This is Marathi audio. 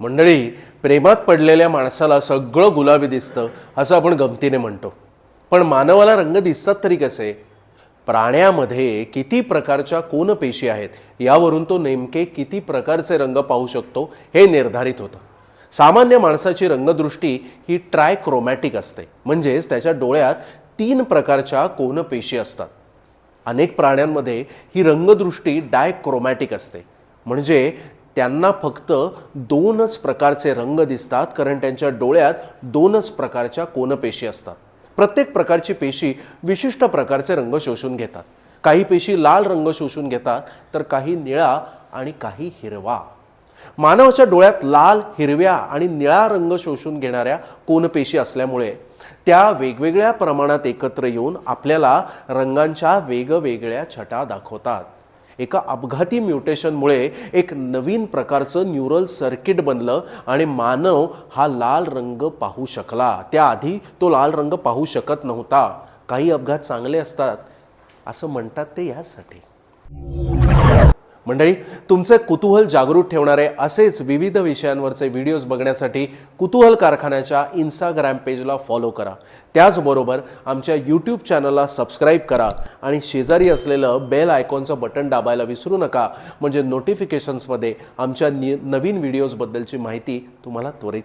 मंडळी प्रेमात पडलेल्या माणसाला सगळं गुलाबी दिसतं असं आपण गमतीने म्हणतो. पण मानवाला रंग दिसतात तरी कसे? प्राण्यामध्ये किती प्रकारच्या कोनपेशी आहेत यावरून तो नेमके किती प्रकारचे रंग पाहू शकतो हे निर्धारित होतं. सामान्य माणसाची रंगदृष्टी ही ट्रायक्रोमॅटिक असते. म्हणजेच त्याच्या डोळ्यात तीन प्रकारच्या कोनपेशी असतात. अनेक प्राण्यांमध्ये ही रंगदृष्टी डायक्रोमॅटिक असते. म्हणजे त्यांना फक्त दोनच प्रकारचे रंग दिसतात कारण त्यांच्या डोळ्यात दोनच प्रकारच्या कोनपेशी असतात. प्रत्येक प्रकारची पेशी विशिष्ट प्रकारचे रंग शोषून घेतात. काही पेशी लाल रंग शोषून घेतात तर काही निळा आणि काही हिरवा. मानवाच्या डोळ्यात लाल हिरव्या आणि निळा रंग शोषून घेणाऱ्या कोनपेशी असल्यामुळे त्या वेगवेगळ्या प्रमाणात एकत्र येऊन आपल्याला रंगांच्या वेगवेगळ्या छटा दाखवतात. एका अपघाती म्युटेशनमुळे एक नवीन प्रकारचं न्यूरल सर्किट बनलं आणि मानव हा लाल रंग पाहू शकला. त्याआधी तो लाल रंग पाहू शकत नव्हता. काही अपघात चांगले असतात असं म्हणतात ते यासाठी. मंडळी तुमचे कुतूहल जागृत ठेवणारे असेच विविध विषयांवरचे व्हिडिओज बघण्यासाठी कुतूहल कारखान्याच्या इंस्टाग्राम पेजला फॉलो करा. त्याचबरोबर आमच्या यूट्यूब चॅनलला सबस्क्राईब करा आणि शेजारी असलेलं बेल आयकॉनचं बटन दाबायला विसरू नका. म्हणजे नोटिफिकेशन्समध्ये आमच्या नि नवीन व्हिडिओजबद्दलची माहिती तुम्हाला त्वरित